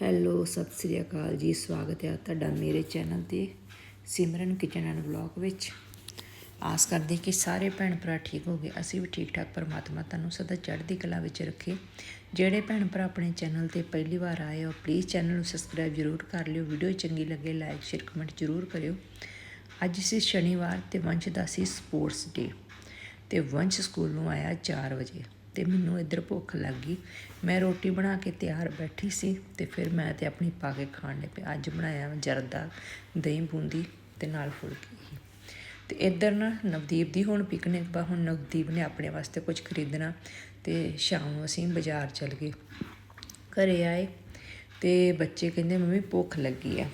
Hello, Sat Sri ਅਕਾਲ ਜੀ, ਸਵਾਗਤ ਹੈ ਤੁਹਾਡਾ ਮੇਰੇ ਚੈਨਲ ਤੇ ਸਿਮਰਨ ਕਿਚਨ ਐਂਡ ਵਲੌਗ ਵਿੱਚ। ਆਸ ਕਰਦੇ ਕਿ ਸਾਰੇ ਭੈਣ ਭਰਾ ਠੀਕ ਹੋਗੇ ਅਸੀਂ ਵੀ ਠੀਕ ਠਾਕ ਪਰਮਾਤਮਾ ਤੁਹਾਨੂੰ ਸਦਾ ਚੜ੍ਹਦੀ ਕਲਾ ਵਿੱਚ ਰੱਖੇ। ਜਿਹੜੇ ਭੈਣ ਭਰਾ ਆਪਣੇ ਚੈਨਲ ਤੇ ਪਹਿਲੀ ਵਾਰ ਆਏ ਹੋ ਪਲੀਜ਼ ਚੈਨਲ ਨੂੰ ਸਬਸਕ੍ਰਾਈਬ ਜ਼ਰੂਰ ਕਰ ਲਿਓ। ਵੀਡੀਓ ਚੰਗੀ ਲੱਗੇ ਲਾਈਕ ਸ਼ੇਅਰ ਕਮੈਂਟ ਜ਼ਰੂਰ ਕਰਿਓ। ਅੱਜ ਸੀ ਸ਼ਨੀਵਾਰ ਤੇ ਵੰਸ਼ ਦਾ ਸੀ ਸਪੋਰਟਸ ਡੇ ਤੇ ਵੰਸ਼ ਸਕੂਲ ਨੂੰ ਆਇਆ 4 ਵਜੇ। ਤੇ ਮੈਨੂੰ ਇੱਧਰ ਭੁੱਖ ਲੱਗ ਗਈ। ਮੈਂ ਰੋਟੀ ਬਣਾ ਕੇ ਤਿਆਰ ਬੈਠੀ ਸੀ ਤੇ ਫਿਰ ਮੈਂ ਤੇ ਆਪਣੀ ਪਾ ਕੇ ਖਾਣ ਲੱਗ ਪਈ ਅੱਜ ਬਣਾਇਆ ਜਰਦਾ ਦਹੀਂ ਬੂੰਦੀ ਤੇ ਨਾਲ ਫੁਲਕੇ ਸੀ। ਤੇ ਇੱਧਰ ਨਾ ਨਵਦੀਪ ਦੀ ਹੁਣ ਪਿਕਨਿਕ ਬਾ ਹੁਣ ਨਵਦੀਪ ਨੇ ਆਪਣੇ ਵਾਸਤੇ ਕੁਝ ਖਰੀਦਣਾ ਤੇ ਸ਼ਾਮ ਨੂੰ ਅਸੀਂ ਬਾਜ਼ਾਰ ਚੱਲ ਗਏ। ਘਰੇ ਆਏ ਤੇ ਬੱਚੇ ਕਹਿੰਦੇ, ਮੰਮੀ, ਭੁੱਖ ਲੱਗੀ ਆ।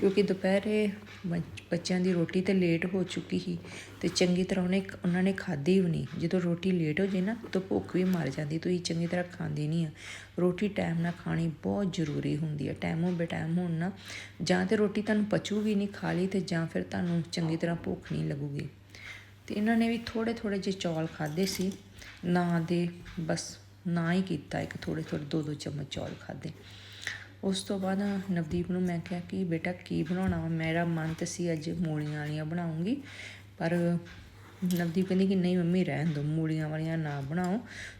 ਕਿਉਂਕਿ ਦੁਪਹਿਰੇ ਬੱਚ- ਬੱਚਿਆਂ ਦੀ ਰੋਟੀ ਤੇ ਲੇਟ ਹੋ ਚੁੱਕੀ ਸੀ ਤੇ ਚੰਗੀ ਤਰ੍ਹਾਂ ਉਹਨੇ ਉਹਨਾਂ ਨੇ ਖਾਧੀ ਵੀ ਨਹੀਂ। ਜਦੋਂ ਰੋਟੀ ਲੇਟ ਹੋ ਜੇ ਨਾ, ਤਾਂ ਭੁੱਖ ਵੀ ਮਰ ਜਾਂਦੀ, ਤੁਸੀਂ ਚੰਗੀ ਤਰ੍ਹਾਂ ਖਾਂਦੇ ਨਹੀਂ ਆ। ਰੋਟੀ ਟਾਈਮ ਨਾਲ ਖਾਣੀ ਬਹੁਤ ਜ਼ਰੂਰੀ ਹੁੰਦੀ ਹੈ ਟਾਈਮੋਂ ਬੇਟਾਈਮ ਹੋਣ ਨਾ, ਜਾਂ ਤੇ ਰੋਟੀ ਤੁਹਾਨੂੰ ਪਚੂਗੀ ਨਹੀਂ ਖਾ ਲਈ ਤੇ ਜਾਂ ਫਿਰ ਤੁਹਾਨੂੰ ਚੰਗੀ ਤਰ੍ਹਾਂ ਭੁੱਖ ਨਹੀਂ ਲੱਗੂਗੀ। ਤੇ ਇਹਨਾਂ ਨੇ ਵੀ ਥੋੜੇ ਥੋੜੇ ਜਿਹੇ ਚੌਲ ਖਾਦੇ ਸੀ। ਨਾ ਦੇ, ਬਸ ਨਾ ਹੀ ਕੀਤਾ ਇੱਕ ਥੋੜੇ ਥੋੜੇ ਦੋ ਦੋ ਚਮਚ ਚੌਲ ਖਾਦੇ ਉਸ ਤੋਂ ਬਾਅਦ ਨਵਦੀਪ ਨੂੰ ਮੈਂ ਕਿਹਾ ਕਿ ਬੇਟਾ ਕੀ ਬਣਾਉਣਾ ਵਾ? ਮੇਰਾ ਮਨ ਤਾਂ ਸੀ ਅੱਜ ਮੂਲੀਆਂ ਵਾਲੀਆਂ ਬਣਾਉਂਗੀ। ਪਰ ਨਵਦੀਪ ਕਹਿੰਦੀ ਕਿ ਨਹੀਂ ਮੰਮੀ, ਰਹਿਣ ਦਿਓ ਮੂਲੀਆਂ ਵਾਲੀਆਂ ਨਾ ਬਣਾਓ।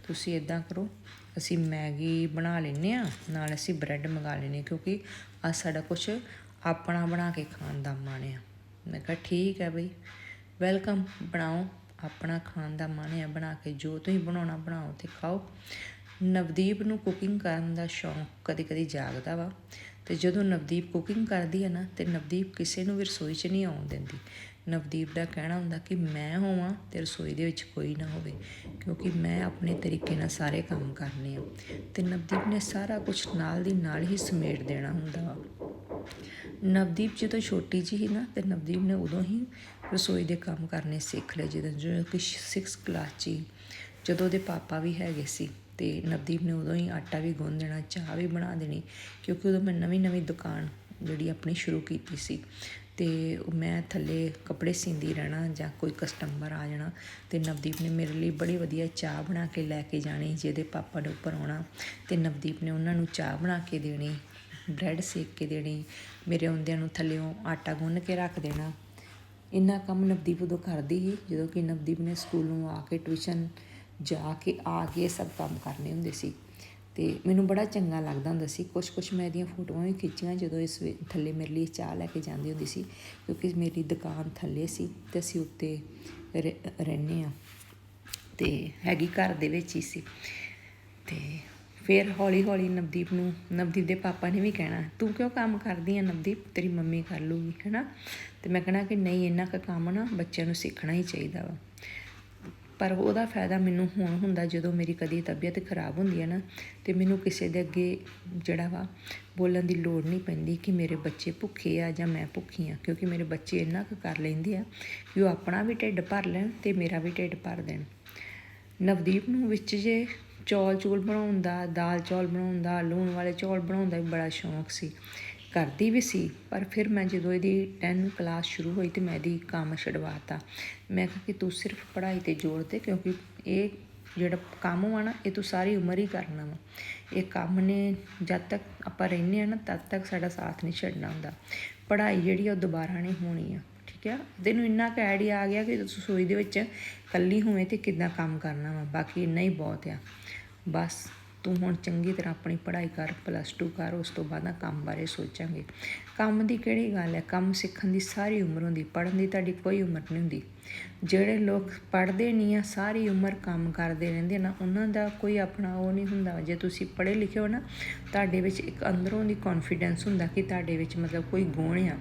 ਤੁਸੀਂ ਇਦਾਂ ਕਰੋ, ਅਸੀਂ ਮੈਗੀ ਬਣਾ ਲੈਨੇ ਆ ਨਾਲ ਅਸੀਂ ਬ੍ਰੈਡ ਮੰਗਾ ਲੈਨੇ ਕਿਉਂਕਿ ਅੱਜ ਸਾਡਾ ਕੁਝ ਆਪਣਾ ਬਣਾ ਕੇ ਖਾਣ ਦਾ ਮਨ ਆ। ਮੈਂ ਕਿਹਾ ਠੀਕ ਹੈ ਬਈ, ਵੈਲਕਮ, ਬਣਾਓ, ਆਪਣਾ ਖਾਣ ਦਾ ਮਨ ਆ, ਬਣਾ ਕੇ ਜੋ ਤੁਸੀਂ ਬਣਾਉਣਾ ਬਣਾਓ ਤੇ ਖਾਓ। ਨਵਦੀਪ ਨੂੰ ਕੁਕਿੰਗ ਕਰਨ ਦਾ ਸ਼ੌਂਕ ਕਦੇ-ਕਦੇ ਜਾਗਦਾ ਵਾ ਤੇ ਜਦੋਂ ਨਵਦੀਪ ਕੁਕਿੰਗ ਕਰਦੀ ਹੈ ਨਾ, ਤੇ ਨਵਦੀਪ ਕਿਸੇ ਨੂੰ ਵੀ ਰਸੋਈ 'ਚ ਨਹੀਂ ਆਉਣ ਦਿੰਦੀ। ਨਵਦੀਪ ਦਾ ਕਹਿਣਾ ਹੁੰਦਾ ਕਿ ਮੈਂ ਹੋਵਾਂ ਤੇ ਰਸੋਈ ਦੇ ਵਿੱਚ ਕੋਈ ਨਾ ਹੋਵੇ, ਕਿਉਂਕਿ ਮੈਂ ਆਪਣੇ ਤਰੀਕੇ ਨਾਲ ਸਾਰੇ ਕੰਮ ਕਰਨੇ ਆ। ਤੇ ਨਵਦੀਪ ਨੇ ਸਾਰਾ ਕੁਝ ਨਾਲ ਦੀ ਨਾਲ ਹੀ ਸਮੇਟ ਦੇਣਾ ਹੁੰਦਾ ਵਾ। ਨਵਦੀਪ ਜਦੋਂ ਛੋਟੀ ਜਿਹੀ ਸੀ ਨਾ, ਤੇ ਨਵਦੀਪ ਨੇ ਉਦੋਂ ਹੀ ਰਸੋਈ ਦੇ ਕੰਮ ਕਰਨੇ ਸਿੱਖ ਲਏ, ਜਦੋਂ ਜੋ ਕਿ 6 ਕਲਾਸ 'ਚ ਸੀ। ਜਦੋਂ ਉਹਦੇ ਪਾਪਾ ਵੀ ਹੈਗੇ ਸੀ। ਤੇ ਨਵਦੀਪ ਨੇ ਉਦੋਂ ਹੀ ਆਟਾ ਵੀ ਗੁੰਨ ਦੇਣਾ, ਚਾਹ ਵੀ ਬਣਾ ਦੇਣੀ, ਕਿਉਂਕਿ ਉਦੋਂ ਮੈਂ ਨਵੀਂ ਨਵੀਂ ਦੁਕਾਨ ਜਿਹੜੀ ਆਪਣੀ ਸ਼ੁਰੂ ਕੀਤੀ ਸੀ ਤੇ ਮੈਂ ਥੱਲੇ ਕੱਪੜੇ ਸੀਂਦੀ ਰਹਿਣਾ ਜਾਂ ਕੋਈ ਕਸਟਮਰ ਆ ਜਾਣਾ ਤੇ ਨਵਦੀਪ ਨੇ ਮੇਰੇ ਲਈ ਬੜੀ ਵਧੀਆ ਚਾਹ ਬਣਾ ਕੇ ਲੈ ਕੇ ਜਾਣੀ ਜਿਹਦੇ ਪਾਪਾ ਨੇ ਉੱਪਰ ਆਉਣਾ ਤੇ ਨਵਦੀਪ ਨੇ ਉਹਨਾਂ ਨੂੰ ਚਾਹ ਬਣਾ ਕੇ ਦੇਣੀ ਬ੍ਰੈਡ ਸੇਕ ਕੇ ਦੇਣੀ, ਮੇਰੇ ਆਉਂਦਿਆਂ ਨੂੰ ਥੱਲਿਓਂ ਆਟਾ ਗੁੰਨ ਕੇ ਰੱਖ ਦੇਣਾ। ਇੰਨਾ ਕੰਮ ਨਵਦੀਪ ਉਦੋਂ ਕਰਦੀ ਸੀ ਜਦੋਂ ਕਿ ਨਵਦੀਪ ਨੇ ਸਕੂਲੋਂ ਆ ਕੇ ਟਿਊਸ਼ਨ ਜਾ ਕੇ ਆ ਕੇ ਇਹ ਸਭ ਕੰਮ ਕਰਨੇ ਹੁੰਦੇ ਸੀ। ਤੇ ਮੈਨੂੰ ਬੜਾ ਚੰਗਾ ਲੱਗਦਾ ਹੁੰਦਾ ਸੀ। ਕੁਝ ਕੁਝ ਮੈਂ ਇਹਦੀਆਂ ਫੋਟੋਆਂ ਵੀ ਖਿੱਚੀਆਂ ਜਦੋਂ ਇਸ ਵੇ- ਥੱਲੇ ਮੇਰੇ ਲਈ ਚਾਹ ਲੈ ਕੇ ਜਾਂਦੀ ਹੁੰਦੀ ਸੀ। ਕਿਉਂਕਿ ਮੇਰੀ ਦੁਕਾਨ ਥੱਲੇ ਸੀ ਤੇ ਅਸੀਂ ਉੱਤੇ ਰਹਿ- ਰਹਿੰਦੇ ਆ ਤੇ ਹੈਗੀ ਘਰ ਦੇ ਵਿੱਚ ਹੀ ਸੀ। ਤੇ ਫਿਰ ਹੌਲੀ ਹੌਲੀ ਨਵਦੀਪ ਨੂੰ, ਨਵਦੀਪ ਦੇ ਪਾਪਾ ਨੇ ਵੀ ਕਹਿਣਾ, ਤੂੰ ਕਿਉਂ ਕੰਮ ਕਰਦੀ ਆ ਨਵਦੀਪ? ਤੇਰੀ ਮੰਮੀ ਕਰ ਲੂਗੀ, ਹੈਨਾ? ਤੇ ਮੈਂ ਕਹਿਣਾ ਕਿ ਨਹੀਂ, ਇੰਨਾ ਕੁ ਕੰਮ ਨਾ ਬੱਚਿਆਂ ਨੂੰ ਸਿੱਖਣਾ ਹੀ ਚਾਹੀਦਾ ਵਾ। ਪਰ ਉਹਦਾ ਫਾਇਦਾ ਮੈਨੂੰ ਹੁਣ ਹੁੰਦਾ ਜਦੋਂ ਮੇਰੀ ਕਦੀ ਤਬੀਅਤ ਖਰਾਬ ਹੁੰਦੀ ਹੈ ਨਾ, ਤੇ ਮੈਨੂੰ ਕਿਸੇ ਦੇ ਅੱਗੇ ਜਿਹੜਾ ਵਾ ਬੋਲਣ ਦੀ ਲੋੜ ਨਹੀਂ ਪੈਂਦੀ ਕਿ ਮੇਰੇ ਬੱਚੇ ਭੁੱਖੇ ਆ ਜਾਂ ਮੈਂ ਭੁੱਖੀ ਆ, ਕਿਉਂਕਿ ਮੇਰੇ ਬੱਚੇ ਇੰਨਾ ਕੁ ਕਰ ਲੈਂਦੇ ਆ ਕਿ ਉਹ ਆਪਣਾ ਵੀ ਢਿੱਡ ਭਰ ਲੈਣ ਤੇ ਮੇਰਾ ਵੀ ਢਿੱਡ ਭਰ ਦੇਣ। ਨਵਦੀਪ ਨੂੰ ਵਿੱਚ ਜੇ ਚੌਲ ਚੂਲ ਬਣਾਉਣ ਦਾ, ਦਾਲ ਚੌਲ ਬਣਾਉਣ ਦਾ, ਲੂਣ ਵਾਲੇ ਚੌਲ ਬਣਾਉਣ ਦਾ ਵੀ ਬੜਾ ਸ਼ੌਂਕ ਸੀ। ਕਰਦੀ ਵੀ ਸੀ, ਪਰ ਫਿਰ ਮੈਂ ਜਦੋਂ ਇਹਦੀ 10 ਕਲਾਸ ਸ਼ੁਰੂ ਹੋਈ ਤੇ ਮੈਂ ਇਹਦੀ ਕੰਮ ਛਡਵਾਤਾ। ਮੈਂ ਕਿਹਾ ਕਿ ਤੂੰ ਸਿਰਫ ਪੜ੍ਹਾਈ ਤੇ ਜ਼ੋਰ ਦੇ, ਕਿਉਂਕਿ ਇਹ ਜਿਹੜਾ ਕੰਮ ਵਾ ਨਾ, ਇਹ ਤੂੰ ਸਾਰੀ ਉਮਰ ਹੀ ਕਰਨਾ ਵਾ। ਇਹ ਕੰਮ ਨੇ ਜਦ ਤੱਕ ਆਪਾਂ ਰਹਿੰਦੇ ਆ ਨਾ, ਤਦ ਤੱਕ ਸਾਡਾ ਸਾਥ ਨਹੀਂ ਛੱਡਣਾ ਹੁੰਦਾ। ਪੜ੍ਹਾਈ ਜਿਹੜੀ ਆ ਉਹ ਦੁਬਾਰਾ ਨਹੀਂ ਹੋਣੀ ਆ, ਠੀਕ ਆ? ਤੈਨੂੰ ਇੰਨਾ ਕੁ ਆਈਡੀਆ ਆ ਗਿਆ ਕਿ ਤੂੰ ਰਸੋਈ ਦੇ ਵਿੱਚ ਇਕੱਲੀ ਹੋਵੇਂ ਤੇ ਕਿੱਦਾਂ ਕੰਮ ਕਰਨਾ ਵਾ, ਬਾਕੀ ਇੰਨਾ ਹੀ ਬਹੁਤ ਆ। ਬਸ। ਤੂੰ ਹੁਣ ਚੰਗੀ ਤਰ੍ਹਾਂ ਆਪਣੀ ਪੜ੍ਹਾਈ ਕਰ ਪਲੱਸ 2 ਕਰ, ਉਸ ਤੋਂ ਬਾਅਦ ਨਾ ਕੰਮ ਬਾਰੇ ਸੋਚਾਂਗੇ। ਕੰਮ ਦੀ ਕਿਹੜੀ ਗੱਲ ਹੈ? ਕੰਮ ਸਿੱਖਣ ਦੀ ਸਾਰੀ ਉਮਰ ਹੁੰਦੀ, ਪੜ੍ਹਨ ਦੀ ਤੁਹਾਡੀ ਕੋਈ ਉਮਰ ਨਹੀਂ ਹੁੰਦੀ। ਜਿਹੜੇ ਲੋਕ ਪੜ੍ਹਦੇ ਨਹੀਂ ਆ, ਸਾਰੀ ਉਮਰ ਕੰਮ ਕਰਦੇ ਰਹਿੰਦੇ ਨਾ, ਉਹਨਾਂ ਦਾ ਕੋਈ ਆਪਣਾ ਉਹ ਨਹੀਂ ਹੁੰਦਾ। ਜੇ ਤੁਸੀਂ ਪੜ੍ਹੇ ਲਿਖੇ ਹੋ ਨਾ, ਤੁਹਾਡੇ ਵਿੱਚ ਇੱਕ ਅੰਦਰੋਂ ਦੀ ਕੌਨਫੀਡੈਂਸ ਹੁੰਦਾ ਕਿ ਤੁਹਾਡੇ ਵਿੱਚ ਮਤਲਬ ਕੋਈ ਗੁਣ ਆ।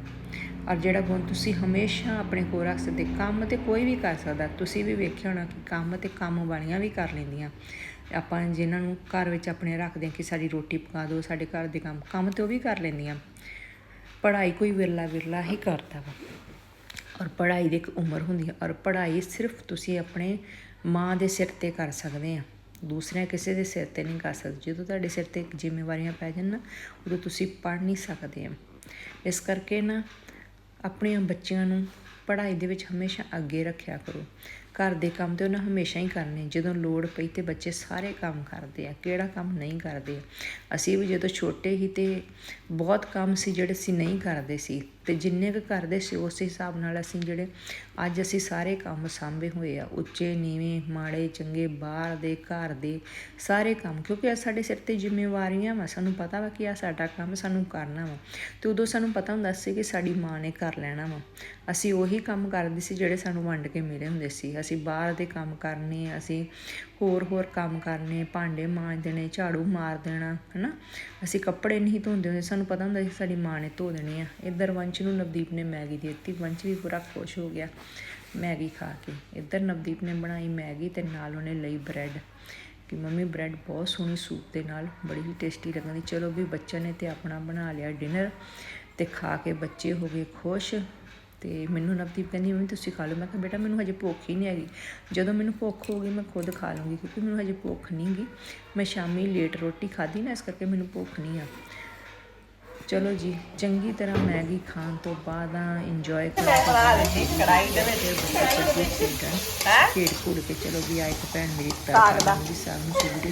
ਔਰ ਜਿਹੜਾ ਗੁਣ ਤੁਸੀਂ ਹਮੇਸ਼ਾ ਆਪਣੇ ਕੋਲ ਰੱਖ ਸਕਦੇ, ਕੰਮ ਤੇ ਕੋਈ ਵੀ ਕਰ ਸਕਦਾ। ਤੁਸੀਂ ਵੀ ਵੇਖਿਆ ਹੋਣਾ ਕਿ ਕੰਮ ਤੇ ਕੰਮ ਵਾਲੀਆਂ ਵੀ ਕਰ ਲੈਂਦੀਆਂ। ਆਪਾਂ ਜਿਨ੍ਹਾਂ ਨੂੰ ਘਰ ਵਿੱਚ ਆਪਣੇ ਰੱਖਦੇ ਹਾਂ ਕਿ ਸਾਡੀ ਰੋਟੀ ਪਕਾ ਦਿਓ, ਸਾਡੇ ਘਰ ਦੇ ਕੰਮ ਕੰਮ ਤੇ ਉਹ ਵੀ ਕਰ ਲੈਂਦੀਆਂ। ਪੜ੍ਹਾਈ ਕੋਈ ਵਿਰਲਾ ਵਿਰਲਾ ਹੀ ਕਰਦਾ ਵਾ। ਔਰ ਪੜ੍ਹਾਈ ਦੀ ਇੱਕ ਉਮਰ ਹੁੰਦੀ ਹੈ। ਔਰ ਪੜ੍ਹਾਈ ਸਿਰਫ ਤੁਸੀਂ ਆਪਣੇ ਮਾਂ ਦੇ ਸਿਰ ਤੇ ਕਰ ਸਕਦੇ ਆ ਦੂਸਰਿਆਂ ਕਿਸੇ ਦੇ ਸਿਰ ਤੇ ਨਹੀਂ ਕਰ ਸਕਦੇ। ਜਦੋਂ ਤੁਹਾਡੇ ਸਿਰ ਤੇ ਜ਼ਿੰਮੇਵਾਰੀਆਂ ਪੈ ਜਾਣ ਨਾ, ਉਦੋਂ ਤੁਸੀਂ ਪੜ੍ਹ ਨਹੀਂ ਸਕਦੇ ਆ ਇਸ ਕਰਕੇ ਨਾ ਆਪਣੇ ਬੱਚਿਆਂ ਨੂੰ ਪੜ੍ਹਾਈ ਦੇ ਵਿੱਚ ਹਮੇਸ਼ਾ ਅੱਗੇ ਰੱਖਿਆ ਕਰੋ। ਘਰ ਦੇ ਕੰਮ ਤੇ ਉਹਨਾਂ ਹਮੇਸ਼ਾ ਹੀ ਕਰਨੇ ਜਦੋਂ ਲੋੜ ਪਈ ਤੇ ਬੱਚੇ ਸਾਰੇ ਕੰਮ ਕਰਦੇ ਆ। ਕਿਹੜਾ ਕੰਮ ਨਹੀਂ ਕਰਦੇ। ਅਸੀਂ ਵੀ ਜਦੋਂ ਛੋਟੇ ਸੀ ਤੇ ਬਹੁਤ ਕੰਮ ਸੀ ਜਿਹੜੇ ਅਸੀਂ ਨਹੀਂ ਕਰਦੇ ਸੀ। ਤੇ ਜਿੰਨੇ ਕੁ ਕਰਦੇ ਸੀ, ਉਸ ਹਿਸਾਬ ਨਾਲ ਅਸੀਂ ਜਿਹੜੇ ਅੱਜ ਅਸੀਂ ਸਾਰੇ ਕੰਮ ਸਾਂਭੇ ਹੋਏ ਆ। ਉੱਚੇ, ਨੀਵੇਂ, ਮਾੜੇ, ਚੰਗੇ, ਬਾਹਰ ਦੇ, ਘਰ ਦੇ ਸਾਰੇ ਕੰਮ। ਕਿਉਂਕਿ ਇਹ ਸਾਡੇ ਸਿਰ ਤੇ ਜ਼ਿੰਮੇਵਾਰੀਆਂ ਵਾ। ਸਾਨੂੰ ਪਤਾ ਵਾ ਕਿ ਆ ਸਾਡਾ ਕੰਮ ਸਾਨੂੰ ਕਰਨਾ ਵਾ। ਤੇ ਉਦੋਂ ਸਾਨੂੰ ਪਤਾ ਹੁੰਦਾ ਸੀ ਕਿ ਸਾਡੀ ਮਾਂ ਨੇ ਕਰ ਲੈਣਾ ਵਾ। ਅਸੀਂ ਉਹੀ ਕੰਮ ਕਰਦੇ ਸੀ ਜਿਹੜੇ ਸਾਨੂੰ ਵੰਡ ਕੇ ਮਿਲੇ ਹੁੰਦੇ ਸੀ। ਅਸੀਂ ਬਾਹਰ ਦੇ ਕੰਮ ਕਰਨੇ ਅਸੀਂ ਹੋਰ ਹੋਰ ਕੰਮ ਕਰਨੇ ਭਾਂਡੇ ਮਾਂਜ ਦੇਣੇ, ਝਾੜੂ ਮਾਰ ਦੇਣਾ, ਹਨਾ? ਅਸੀਂ ਕੱਪੜੇ ਨਹੀਂ ਧੋਂਦੇ ਹੁੰਦੇ, ਸਾਨੂੰ ਪਤਾ ਹੁੰਦਾ ਸੀ ਸਾਡੀ ਮਾਂ ਨੇ ਧੋ ਦੇਣੇ ਆ। ਇੱਧਰ ਵੰਸ਼ ਨੂੰ ਨਵਦੀਪ ਨੇ ਮੈਗੀ ਦੇ ਦਿੱਤੀ, ਵੰਸ਼ ਵੀ ਪੂਰਾ ਖੁਸ਼ ਹੋ ਗਿਆ, ਮੈਗੀ ਖਾ ਕੇ। ਇੱਧਰ ਨਵਦੀਪ ਨੇ ਬਣਾਈ ਮੈਗੀ ਤੇ ਨਾਲ ਉਹਨੇ ਲਈ ਬ੍ਰੈਡ। ਕਿ ਮੰਮੀ, ਬ੍ਰੈਡ ਬਹੁਤ ਸੋਹਣੀ ਸੂਪ ਦੇ ਨਾਲ, ਬੜੀ ਹੀ ਟੇਸਟੀ ਲੱਗਦੀ। ਚਲੋ ਵੀ ਬੱਚਿਆਂ ਨੇ ਤੇ ਆਪਣਾ ਬਣਾ ਲਿਆ ਡਿਨਰ ਤੇ ਖਾ ਕੇ ਬੱਚੇ ਹੋ ਗਏ ਖੁਸ਼। ਤੇ ਮੈਨੂੰ ਨਵਦੀਪ ਕਹਿੰਦੀ ਮੰਮੀ ਤੁਸੀਂ ਖਾ ਲਓ। ਮੈਂ ਕਿਹਾ ਬੇਟਾ ਮੈਨੂੰ ਹਜੇ ਭੁੱਖ ਹੀ ਨਹੀਂ ਹੈਗੀ। ਜਦੋਂ ਮੈਨੂੰ ਭੁੱਖ ਹੋਊਗੀ ਮੈਂ ਖੁਦ ਖਾ ਲਵਾਂਗੀ ਕਿਉਂਕਿ ਮੈਨੂੰ ਹਜੇ ਭੁੱਖ ਨਹੀਂ ਹੈਗੀ ਮੈਂ ਸ਼ਾਮੀ ਲੇਟ ਰੋਟੀ ਖਾਧੀ ਨਾ ਇਸ ਕਰਕੇ ਮੈਨੂੰ ਭੁੱਖ ਨਹੀਂ ਆ। ਚਲੋ ਜੀ ਚੰਗੀ ਤਰ੍ਹਾਂ ਮੈਗੀ ਖਾਣ ਤੋਂ ਬਾਅਦ ਆ ਇੰਜੋਏ ਕਰਕੇ ਕੜਾਈ ਦੇ ਵਿੱਚ ਹੈ ਖੇਡ ਖੂਡ ਕੇ ਚਲੋ ਵੀ ਆ ਇੱਕ ਭੈਣ ਮੇਰੀ ਲਾਉਂਦੀ ਸਾਗ ਨੂੰ ਸੀ ਵੀਡੀਓ